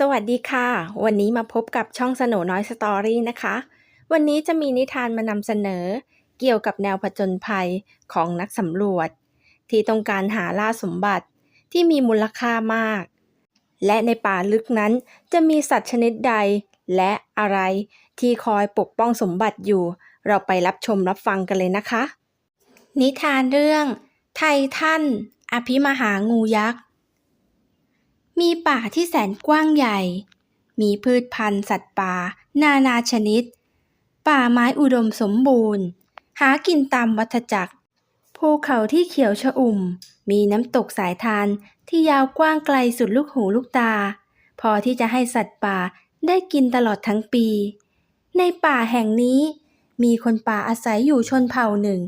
สวัสดีค่ะ วันนี้มาพบกับช่องสโนน้อยสตอรี่นะคะ วันนี้จะมีนิทานมานำเสนอ เกี่ยวกับแนวผจญภัยของนักสำรวจ ที่ต้องการหาล่าสมบัติที่มีมูลค่ามาก และในป่าลึกนั้นจะมีสัตว์ชนิดใด และอะไรที่คอยปกป้องสมบัติอยู่ เราไปรับชมรับฟังกันเลยนะคะ นิทานเรื่อง ไททันอภิมหางูยักษ์ มีป่าที่แสนกว้างใหญ่ มีพืชพันธุ์สัตว์ป่า นานาชนิด ป่าไม้อุดมสมบูรณ์ หากินตามวัฏจักร ภูเขาที่เขียวชอุ่ม มีน้ำตกสายทานที่ยาวกว้างไกลสุดลูกหูลูกตา พอที่จะให้สัตว์ป่าได้กินตลอดทั้งปี ในป่าแห่งนี้ มีคนป่าอาศัยอยู่ชนเผ่าหนึ่ง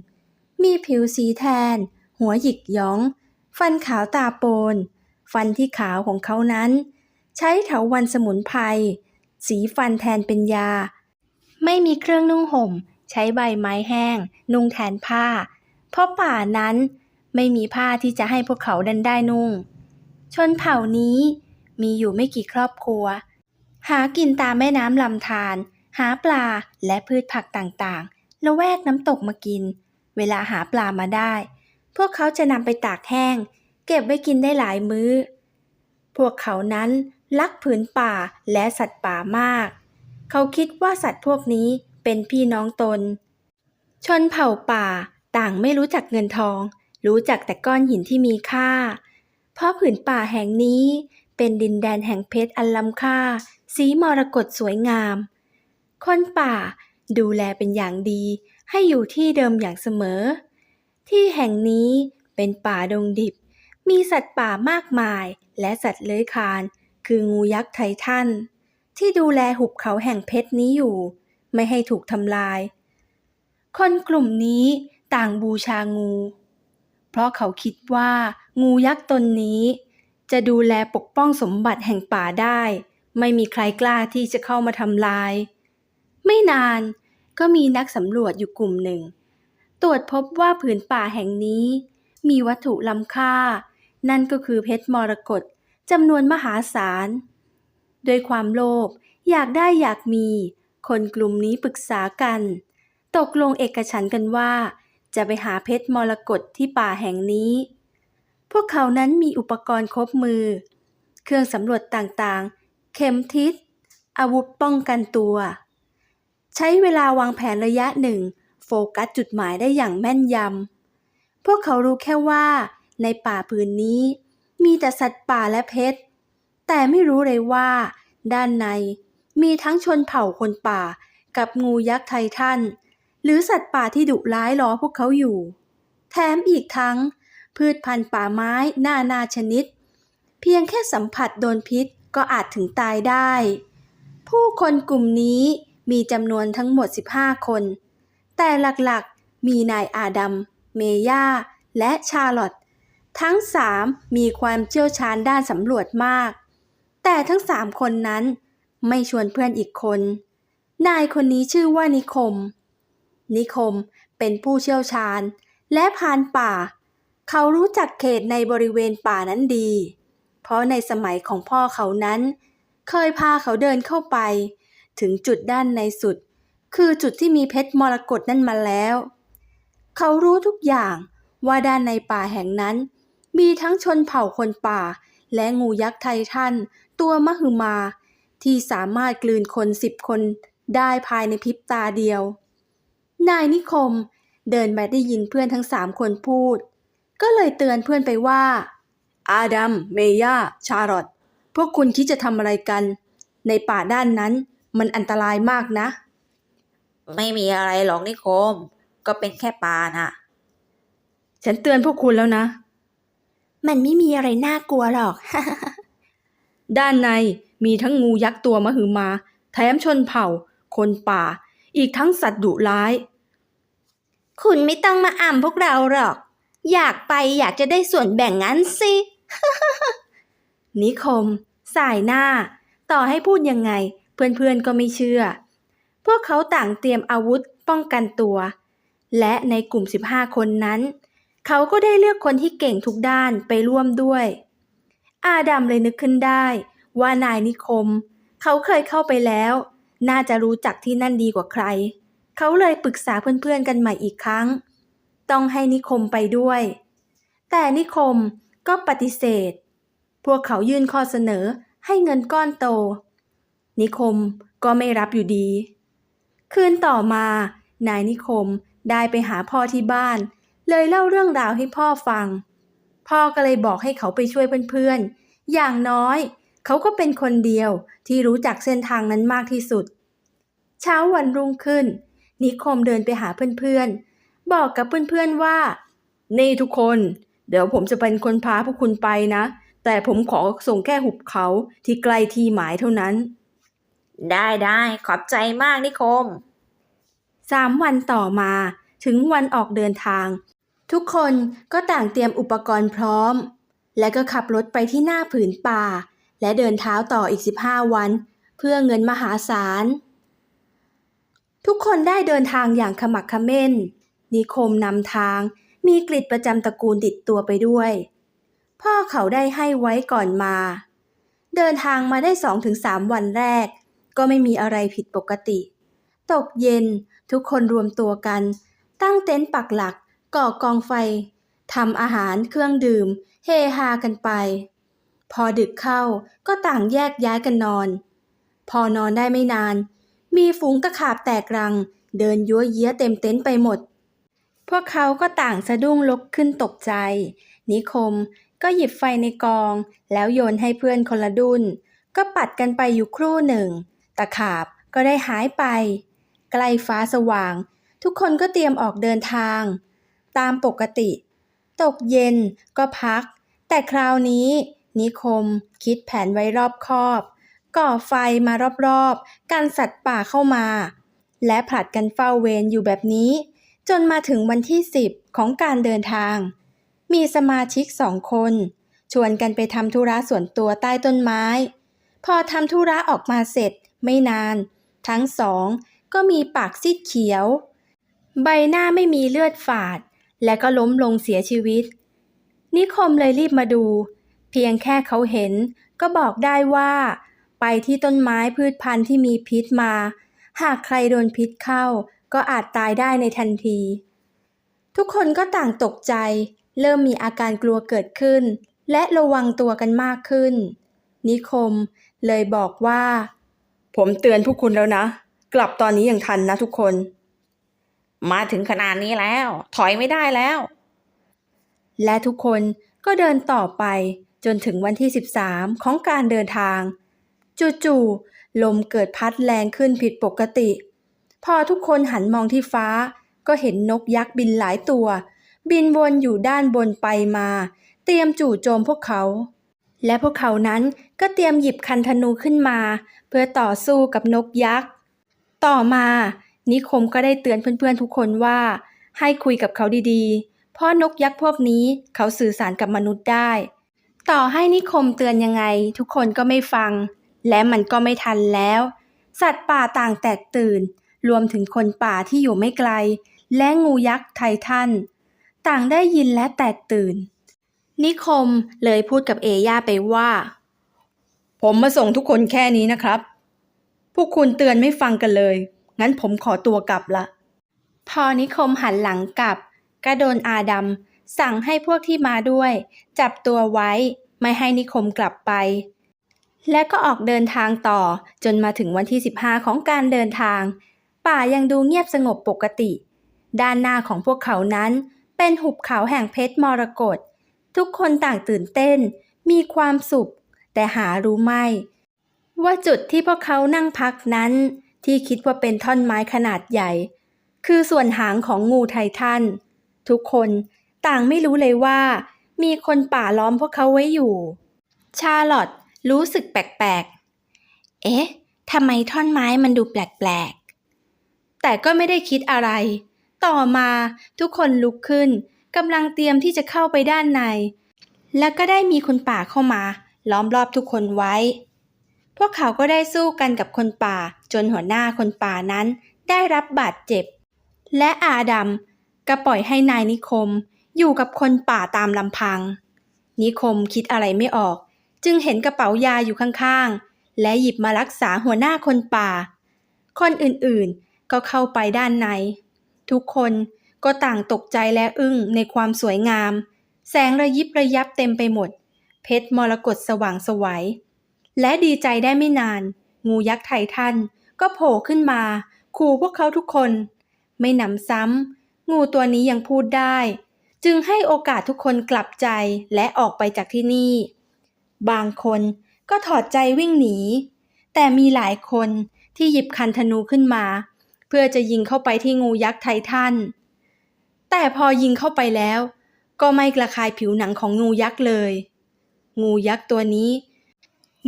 มีผิวสีแทน หัวหยิกย้อง ฟันขาวตาโปน ฟันที่ขาวของเขานั้น ใช้เถาวันสมุนไพรสีฟันแทนเป็นยา ไม่มีเครื่องนุ่งห่ม ใช้ใบไม้แห้ง นุ่งแทนผ้า เพราะป่านั้นไม่มีผ้าที่จะให้พวกเขาดันได้นุ่ง ชนเผ่านี้มีอยู่ไม่กี่ครอบครัว หากินตามแม่น้ำลำธารหาปลาและพืชผักต่างๆละแวกน้ำตกมากิน เวลาหาปลามาได้ พวกเขาจะนำไปตากแห้ง เก็บไว้กินได้หลายมื้อ พวกเขานั้นรักผืนป่าและสัตว์ป่ามาก เขาคิดว่าสัตว์พวกนี้เป็นพี่น้องตน ชนเผ่าป่าต่างไม่รู้จักเงินทอง รู้จักแต่ก้อนหินที่มีค่า เพราะผืนป่าแห่งนี้เป็นดินแดนแห่งเพชรอันล้ำค่า สีมรกตสวยงาม คนป่าดูแลเป็นอย่างดี ให้อยู่ที่เดิมอย่างเสมอ ที่แห่งนี้เป็นป่าดงดิบ มีสัตว์ป่ามากมาย และสัตว์เลื้อยคลาน คืองูยักษ์ไททัน ที่ดูแลหุบเขาแห่งเพชรนี้อยู่ ไม่ให้ถูกทำลาย คนกลุ่มนี้ต่างบูชางู เพราะเขาคิดว่างูยักษ์ตนนี้ จะดูแลปกป้องสมบัติแห่งป่าได้ ไม่มีใครกล้าที่จะเข้ามาทำลาย ไม่นานก็มีนักสำรวจอยู่กลุ่มหนึ่ง ตรวจพบว่าผืนป่าแห่งนี้ มีวัตถุล้ำค่า นั่นก็คือเพชรมรกตจำนวนมหาศาลโดยความโลภอยากได้อยากมี คนกลุ่มนี้ปรึกษากัน ตกลงเอกฉันกันว่า จะไปหาเพชรมรกตที่ป่าแห่งนี้ พวกเขานั้นมีอุปกรณ์ครบมือ เครื่องสำรวจต่างๆ เข็มทิศ อาวุธป้องกันตัว ใช้เวลาวางแผนระยะหนึ่ง โฟกัสจุดหมายได้อย่างแม่นยำพวกเขารู้แค่ว่า ในป่าพื้นนี้ มีแต่สัตว์ป่าและเพชร แต่ไม่รู้เลยว่า ด้านในมีทั้งชนเผ่าคนป่ากับงูยักษ์ไททัน หรือสัตว์ป่าที่ดุร้ายรอพวกเขาอยู่ แถมอีกทั้ง พืชพันธุ์ป่าไม้นานาชนิด เพียงแค่สัมผัสโดนพิษก็อาจถึงตายได้ ผู้คนกลุ่มนี้มีจำนวนทั้งหมด 15 คน แต่หลักๆ มีนายอาดัม เมย่า และชาร์ลอต ทั้งสามมีความเชี่ยวชาญด้านสำรวจมาก แต่ทั้งสามคนนั้นไม่ชวนเพื่อนอีกคน นายคนนี้ชื่อว่านิคม นิคมเป็นผู้เชี่ยวชาญและพานป่า เขารู้จักเขตในบริเวณป่านั้นดี เพราะในสมัยของพ่อเขานั้น เคยพาเขาเดินเข้าไป ถึงจุดด้านในสุด คือจุดที่มีเพชรมรกตนั่นมาแล้ว เขารู้ทุกอย่างว่าด้านในป่าแห่งนั้น มีทั้งชนเผ่าคนป่า และงูยักษ์ไททันตัวมหึมา ที่สามารถกลืนคนสิบคนได้ภายในพริบตาเดียว นายนิคมเดินมาได้ยินเพื่อนทั้งสามคนพูด ก็เลยเตือนเพื่อนไปว่า อาดัม เมย่า ชาร์ลอตพวกคุณคิดจะทำอะไรกัน ในป่าด้านนั้นมันอันตรายมากนะ ไม่มีอะไรหรอกนิคม ก็เป็นแค่ปลาน่ะฉันเตือนพวกคุณแล้วนะ มันไม่มีอะไรน่ากลัวหรอก ด้านในมีทั้งงูยักษ์ตัวมหึมา แถมชนเผ่า คนป่า อีกทั้งสัตว์ดุร้าย คุณไม่ต้องมาอ่ำพวกเราหรอก อยากไปอยากจะได้ส่วนแบ่งงั้นสิ นิคม สายหน้า ต่อให้พูดยังไง เพื่อนๆก็ไม่เชื่อ พวกเขาต่างเตรียมอาวุธป้องกันตัว และในกลุ่ม 15 คนนั้น เขาก็ได้เลือกคนที่เก่งทุกด้านไปร่วมด้วย อาดัมเลยนึกขึ้นได้ว่านายนิคม เขาเคยเข้าไปแล้ว น่าจะรู้จักที่นั่นดีกว่าใคร เขาเลยปรึกษาเพื่อนๆกันใหม่อีกครั้ง ต้องให้นิคมไปด้วย แต่นิคมก็ปฏิเสธ พวกเขายื่นข้อเสนอให้เงินก้อนโต นิคมก็ไม่รับอยู่ดี คืนต่อมา นายนิคมได้ไปหาพ่อที่บ้าน เลยเล่าเรื่องราวให้พ่อฟัง พ่อก็เลยบอกให้เขาไปช่วยเพื่อนๆ อย่างน้อย เขาก็เป็นคนเดียวที่รู้จักเส้นทางนั้นมากที่สุด เช้าวันรุ่งขึ้น นิคมเดินไปหาเพื่อนๆ บอกกับเพื่อนๆว่า นี่ทุกคน เดี๋ยวผมจะเป็นคนพาพวกคุณไปนะ แต่ผมขอส่งแค่หุบเขาที่ใกล้ที่หมายเท่านั้น ได้ได้ขอบใจมากนิคมสามวันต่อมาถึงวันออกเดินทาง ทุกคนก็ต่างเตรียมอุปกรณ์พร้อม และก็ขับรถไปที่หน้าผืนป่า และเดินเท้าต่ออีก 15 วัน เพื่อเงินมหาศาล ทุกคนได้เดินทางอย่างขมักขม้น นิคมนำทาง มีกลิดประจำตระกูลติดตัวไปด้วย พ่อเขาได้ให้ไว้ก่อนมา เดินทางมาได้ 2-3 วันแรก ก็ไม่มีอะไรผิดปกติ ตกเย็นทุกคนรวมตัวกัน ตั้งเต็นท์ปักหลัก ก่อกองไฟทำอาหารเครื่องดื่ม เฮฮากันไป พอดึกเข้าก็ต่างแยกย้ายกันนอน พอนอนได้ไม่นาน มีฝูงตะขาบแตกรัง เดินยั่วเยี้ยเต็มเต็นท์ไปหมด พวกเขาก็ต่างสะดุ้งลุกขึ้นตกใจ นิคมก็หยิบไฟในกอง แล้วโยนให้เพื่อนคนละดุนก็ปัดกันไปอยู่ครู่หนึ่ง ตะขาบก็ได้หายไป ใกล้ฟ้าสว่าง ทุกคนก็เตรียมออกเดินทาง ตามปกติ ตกเย็นก็พัก แต่คราวนี้นิคมคิดแผนไว้รอบคอบ ก่อไฟมารอบๆกันสัตว์ป่าเข้ามา และผลัดกันเฝ้าเวรอยู่แบบนี้ จนมาถึงวันที่ 10 ของการเดินทาง มีสมาชิกสองคน ชวนกันไปทำธุระส่วนตัวใต้ต้นไม้ พอทำธุระออกมาเสร็จไม่นาน ทั้งสองก็มีปากซีดเขียว ใบหน้าไม่มีเลือดฝาด และก็ล้มลงเสียชีวิต นิคมเลยรีบมาดู เพียงแค่เขาเห็นก็บอกได้ว่า ไปที่ต้นไม้พืชพันธุ์ที่มีพิษมา หากใครโดนพิษเข้า ก็อาจตายได้ในทันที ทุกคนก็ต่างตกใจ เริ่มมีอาการกลัวเกิดขึ้น และระวังตัวกันมากขึ้น นิคมเลยบอกว่า ผมเตือนพวกคุณแล้วนะ กลับตอนนี้อยังทันนะทุกคน มาถึงขนาดนี้แล้ว ถอยไม่ได้แล้ว และทุกคนก็เดินต่อไปจนถึงวันที่ 13 ของการเดินทาง จู่ๆลมเกิดพัดแรงขึ้นผิดปกติ พอทุกคนหันมองที่ฟ้า ก็เห็นนกยักษ์บินหลายตัว บินวนอยู่ด้านบนไปมา เตรียมจู่โจมพวกเขา และพวกเขานั้นก็เตรียมหยิบคันธนูขึ้นมา เพื่อต่อสู้กับนกยักษ์ ต่อมา นิคมก็ได้เตือนเพื่อนๆทุกคนว่า ให้คุยกับเขาดีๆ เพราะนกยักษ์พวกนี้เขาสื่อสารกับมนุษย์ได้ ต่อให้นิคมเตือนยังไง ทุกคนก็ไม่ฟัง และมันก็ไม่ทันแล้ว สัตว์ป่าต่างแตกตื่น รวมถึงคนป่าที่อยู่ไม่ไกล และงูยักษ์ไททันต่างได้ยินและแตกตื่น นิคมเลยพูดกับเอย่าไปว่า ผมมาส่งทุกคนแค่นี้นะครับ พวกคุณเตือนไม่ฟังกันเลย งั้นผมขอตัวกลับละ พอนิคมหันหลังกลับก็โดนอาดัมสั่งให้พวกที่มาด้วย จับตัวไว้ไม่ให้นิคมกลับไป และก็ออกเดินทางต่อจนมาถึงวันที่ 15 ของการเดินทาง ป่ายังดูเงียบสงบปกติ ด้านหน้าของพวกเขานั้น เป็นหุบเขาแห่งเพชรมรกตทุกคนต่างตื่นเต้น มีความสุข แต่หารู้ไม่ ว่าจุดที่พวกเขานั่งพักนั้น ที่คิดว่าเป็นท่อนไม้ขนาดใหญ่ คือส่วนหางของงูไททัน ทุกคนต่างไม่รู้เลยว่า มีคนป่าล้อมพวกเขาไว้อยู่ ชาลอตรู้สึกแปลกๆ เอ๊ะทำไมท่อนไม้มันดูแปลกๆ แต่ก็ไม่ได้คิดอะไร ต่อมาทุกคนลุกขึ้นกำลังเตรียมที่จะเข้าไปด้านใน แล้วก็ได้มีคนป่าเข้ามา ล้อมรอบทุกคนไว้ พวกเขาก็ได้สู้กันกับคนป่า จนหัวหน้าคนป่านั้น ได้รับบาดเจ็บ และอาดัมก็ปล่อยให้นายนิคม อยู่กับคนป่าตามลำพัง นิคมคิดอะไรไม่ออก จึงเห็นกระเป๋ายาอยู่ข้างๆ และหยิบมารักษาหัวหน้าคนป่า คนอื่นๆก็เข้าไปด้านใน ทุกคนก็ต่างตกใจและอึ้งในความสวยงาม แสงระยิบระยับเต็มไปหมด เพชรมรกตสว่างสวัย และดีใจได้ไม่นาน งูยักษ์ไททันก็โผล่ขึ้นมาขู่พวกเขาทุกคน ไม่หนำซ้ำงูตัวนี้ยังพูดได้ จึงให้โอกาสทุกคนกลับใจและออกไปจากที่นี่ บางคนก็ถอดใจวิ่งหนี แต่มีหลายคนที่หยิบคันธนูขึ้นมา เพื่อจะยิงเข้าไปที่งูยักษ์ไททันแต่พอยิงเข้าไปแล้ว ก็ไม่กระคายผิวหนังของงูยักษ์เลย งูยักษ์ตัวนี้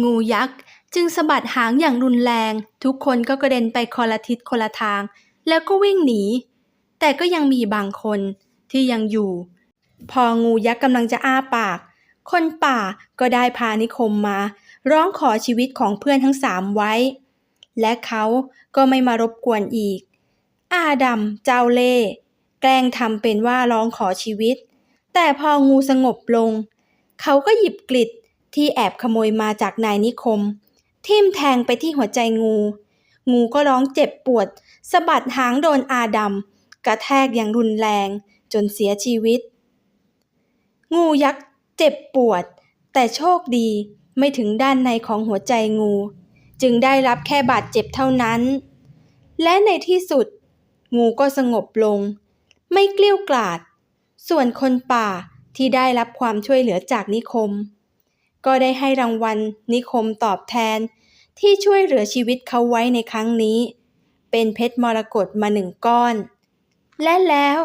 งูยักษ์จึงสะบัดหางอย่างรุนแรง ทุกคนก็กระเด็นไปคนละทิศคนละทาง แล้วก็วิ่งหนี แต่ก็ยังมีบางคนที่ยังอยู่ พองูยักษ์กำลังจะอ้าปาก คนป่าก็ได้พานิคมมา ร้องขอชีวิตของเพื่อนทั้งสามไว้ และเขาก็ไม่มารบกวนอีก อาดัมเจ้าเล่ แกล้งทำเป็นว่าร้องขอชีวิต แต่พองูสงบลง เขาก็หยิบกลิด ที่แอบขโมยมาจากนายนิคม ทิ่มแทงไปที่หัวใจงู งูก็ร้องเจ็บปวดสะบัดหางโดนอาดัมกระแทกอย่างรุนแรง จนเสียชีวิต งูยักษ์เจ็บปวด แต่โชคดีไม่ถึงด้านในของหัวใจงู จึงได้รับแค่บาดเจ็บเท่านั้น และในที่สุด งูก็สงบลง ไม่เกลี้ยกล่อดส่วนคนป่าที่ได้รับความช่วยเหลือจากนิคม ก็ได้ให้รางวัลนิคมตอบแทน ที่ช่วยเหลือชีวิตเขาไว้ในครั้งนี้ เป็นเพชรมรกตมาหนึ่งก้อน และแล้ว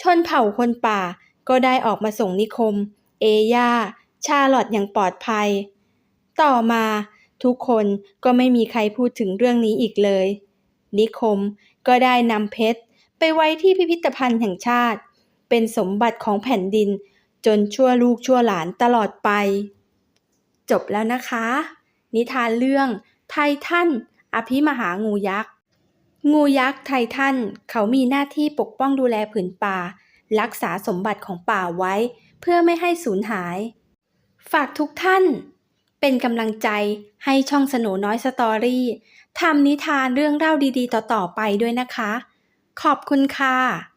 ชนเผ่าคนป่าก็ได้ออกมาส่งนิคม เอย่า ชาลอตอย่างปลอดภัย ต่อมาทุกคนก็ไม่มีใครพูดถึงเรื่องนี้อีกเลย นิคมก็ได้นำเพชรไปไว้ที่พิพิธภัณฑ์แห่งชาติ เป็นสมบัติของแผ่นดิน จนชั่วลูกชั่วหลานตลอดไป จบแล้วนะคะ นิทานเรื่อง ไททันอภิมหางูยักษ์ งูยักษ์ไททันเขามีหน้าที่ปกป้องดูแลผืนป่า รักษาสมบัติของป่าไว้ เพื่อไม่ให้สูญหาย ฝากทุกท่าน เป็นกำลังใจให้ช่องสโนน้อยสตอรี่ทำนิทานเรื่องเล่าดีๆ ต่อๆไปด้วยนะคะ ขอบคุณค่ะ